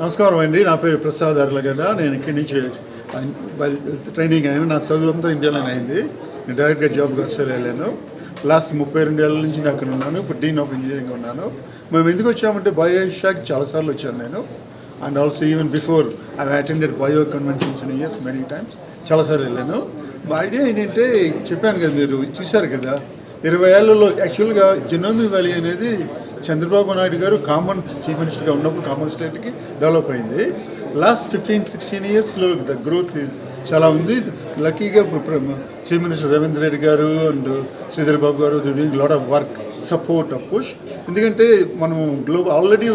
నమస్కారం అండి. నా పేరు ప్రసాద్ అర్లగడ్డ. నేను ఇక్కడి నుంచి ట్రైనింగ్ అయ్యాను నా చదువు అంతా ఇండియాలోనే అయింది. నేను డైరెక్ట్గా జాబ్కి వస్తే వెళ్ళాను. లాస్ట్ ముప్పై రెండు ఏళ్ళ నుంచి నేను అక్కడ ఉన్నాను. ఇప్పుడు డీన్ ఆఫ్ ఇంజనీరింగ్ ఉన్నాను. మేము ఎందుకు వచ్చామంటే బయో ఏషియాకి చాలాసార్లు వచ్చాను నేను. And also even before I attended bio conventions in years many times చాలాసార్లు వెళ్ళాను. మా ఐడియా ఏంటంటే చెప్పాను కదా మీరు చూశారు కదా ఇరవై ఏళ్ళలో యాక్చువల్గా జెనోమి వ్యాలీ అనేది చంద్రబాబు నాయుడు గారు కామన్ చీఫ్ మినిస్టర్గా ఉన్నప్పుడు కామన్ స్టేట్కి డెవలప్ అయింది. లాస్ట్ ఫిఫ్టీన్ సిక్స్టీన్ ఇయర్స్లో ద గ్రోత్ ఈజ్ చాలా ఉంది. లక్కీగా ఇప్పుడు చీఫ్ మినిస్టర్ రేవంత్ రెడ్డి గారు అండ్ శ్రీధర్ బాబు గారు doing lot of work support of push ఎందుకంటే మనం global already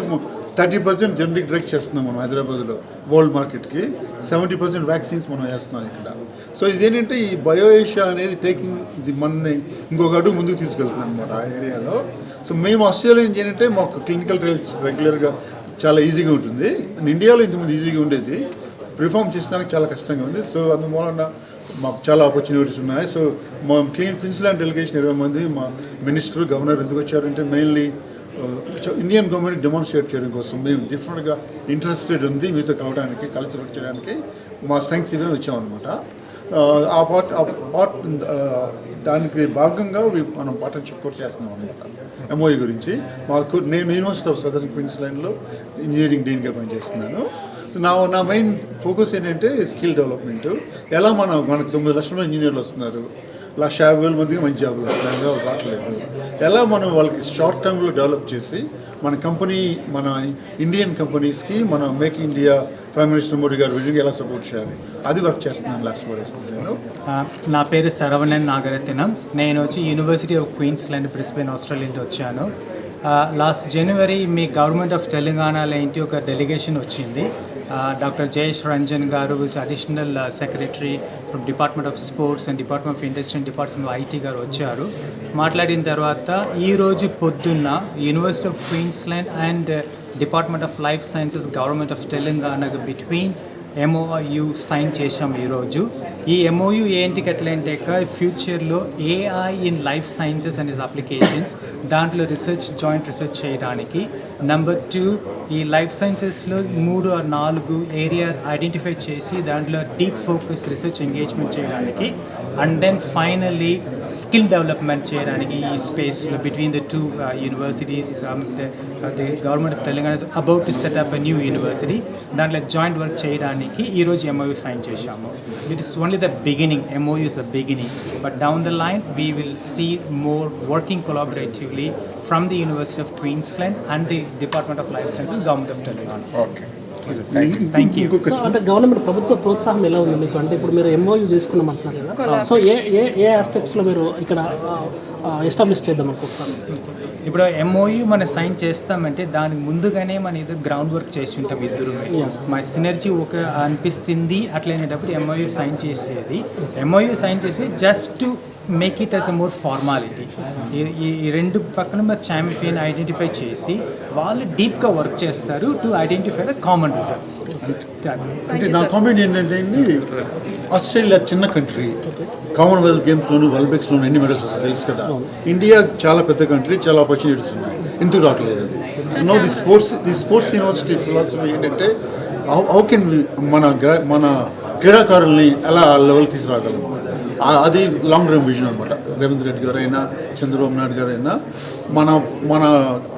thirty percent generic drug చేస్తున్నాం మనం హైదరాబాద్లో వరల్డ్ మార్కెట్కి. సెవెంటీ పర్సెంట్ వ్యాక్సిన్స్ మనం వేస్తున్నాం ఇక్కడ. సో ఇదేంటంటే ఈ బయో ఏషియా అనేది టేకింగ్ ఇది మనని ఇంకొక అడుగు ముందుకు తీసుకెళ్తున్నాం అనమాట ఆ ఏరియాలో. సో మేము ఆస్ట్రేలియా నుంచి ఏంటంటే మాకు క్లినికల్ ట్రయల్స్ రెగ్యులర్గా చాలా ఈజీగా ఉంటుంది. అండ్ ఇండియాలో ఇంతకుముందు ఈజీగా ఉండేది. ప్రిఫార్మ్ చేసినాక చాలా కష్టంగా ఉంది. సో అందువలన మాకు చాలా ఆపర్చునిటీస్ ఉన్నాయి. సో మా క్లీన్ క్విన్స్లాండ్ డెలిగేషన్ ఇరవై మంది మా మినిస్టర్ గవర్నర్ ఎందుకు వచ్చారంటే మెయిన్లీ ఇండియన్ గవర్నమెంట్ డెమాన్స్ట్రేట్ చేయడం కోసం మేము డిఫరెంట్గా ఇంట్రెస్టెడ్ ఉంది మీతో కలవడానికి కలిసి వర్క్ చేయడానికి మా స్ట్రెంగ్స్ ఇవే వచ్చామన్నమాట. Uh, ఆ పార్ట్ ఆ పార్ట్ uh, దానికి భాగంగా మనం పార్ట్నర్షిప్ కూడా చేస్తున్నాం అనమాట ఎంఓఈ గురించి. మాకు నేను యూనివర్సిటీ ఆఫ్ సదర్న్ క్వీన్స్లాండ్లో ఇంజనీరింగ్ డీన్గా పనిచేస్తున్నాను. సో నా నా మెయిన్ ఫోకస్ ఏంటంటే స్కిల్ డెవలప్మెంట్ ఎలా మన మనకు తొమ్మిది లక్షల ఇంజనీర్లు వస్తున్నారు? లక్ష యాభై వేల మందికి మంచి జాబులు వస్తున్నాయి. అందులో రావట్లేదు. ఎలా మనం వాళ్ళకి షార్ట్ టర్మ్లో డెవలప్ చేసి మన కంపెనీ మన ఇండియన్ కంపెనీస్కి మన make India prime minister Modi గారు విజన్ ఎలా సపోర్ట్ చేయాలి? అది వర్క్ చేస్తున్నాను లాస్ట్ ఫోర్ ఇయర్స్ నేను. నా పేరు శరవణన్ నాగరత్నం. నేను వచ్చి university of Queensland Brisbane Australia నుండి వచ్చాను. లాస్ట్ జనవరి మీ గవర్నమెంట్ ఆఫ్ తెలంగాణలో ఏంటి ఒక డెలిగేషన్ వచ్చింది. డాక్టర్ జయేష్ రంజన్ గారు was additional secretary from department of sports and department of industry and department of IT గారు వచ్చారు. మాట్లాడిన తర్వాత ఈరోజు పొద్దున్న university of Queensland and department of life sciences government of Telangana between MOU sign చేశాం ఈరోజు. ఈ ఎంఓయు ఏంటికి ఎట్లంటే ఫ్యూచర్లో AI in life sciences and applications దాంట్లో రీసెర్చ్ జాయింట్ రీసెర్చ్ చేయడానికి. నెంబర్ టూ ఈ లైఫ్ సైన్సెస్లో మూడు ఆర్ నాలుగు ఏరియా ఐడెంటిఫై చేసి దాంట్లో డీప్ ఫోకస్ రీసెర్చ్ ఎంగేజ్మెంట్ చేయడానికి. And then finally skill development చేయడానికి ఈ స్పేస్లో between the two universities the government of Telangana is about to set up a new university దాంట్లో జాయింట్ వర్క్ చేయడానికి ఈరోజు ఎంఓయూ సైన్ చేశాము it is only the beginning MOU is the beginning but down the line we will see more working collaboratively from the university of Queensland and the department of life sciences government of Telangana okay thank you so అంటే government ప్రభుత్వ ప్రోత్సాహం ఎలా ఉంది మీకు? అంటే ఇప్పుడు మీరు MoU చేసుకున్నాం అంటున్నారు కదా. సో ఏ ఏ ఏ ఆస్పెక్ట్స్లో మీరు ఇక్కడ ఎస్టాబ్లిష్ చేద్దాం అనుకుంటున్నారు? ఇప్పుడు ఎంఓయూ మనం సైన్ చేస్తామంటే దానికి ముందుగానే మన ఏదో గ్రౌండ్ వర్క్ చేసి ఉంటాం ఇద్దరు మా సినర్జీ ఒక అనిపిస్తుంది అట్లనేటప్పుడు ఎంఓయూ సైన్ చేసేది. ఎంఓయూ సైన్ చేసి just make it as a more formality ఈ ఈ రెండు పక్కన మా ఛాంపియన్ ఐడెంటిఫై చేసి వాళ్ళు డీప్గా వర్క్ చేస్తారు to identify the common results అంటే నా కామెంట్ ఏంటంటే ఆస్ట్రేలియా చిన్న కంట్రీ కామన్వెల్త్ గేమ్స్లోను ఒలింపిక్స్లోను ఎన్ని మెడల్స్ వస్తాయి తెలుసు కదా. ఇండియా చాలా పెద్ద కంట్రీ చాలా ఆపర్చునిటీస్ ఉన్నాయి. ఎందుకు రావట్లేదు అది? So no the sports the sports university philosophy ఏంటంటే హౌ కెన్ మన మన క్రీడాకారుల్ని ఎలా లెవెల్ తీసుకురాగలము అది లాంగ్ టర్మ్ విజన్ అనమాట రేవంత్ రెడ్డి గారు అయినా చంద్రబాబు నాయుడు గారు అయినా మన మన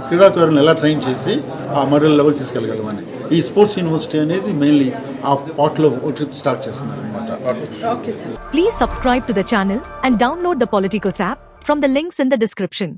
క్రీడాకారులను ఎలా ట్రైన్ చేసి ఆ మరల్ లెవెల్ తీసుకెళ్ళగలమని. ఈ స్పోర్ట్స్ యూనివర్సిటీ అనేది మెయిన్లీ ఆ పాట్లో ట్రిప్ స్టార్ట్ చేస్తున్నారు అనమాట please subscribe to the channel and download the Politicos app from the links in the description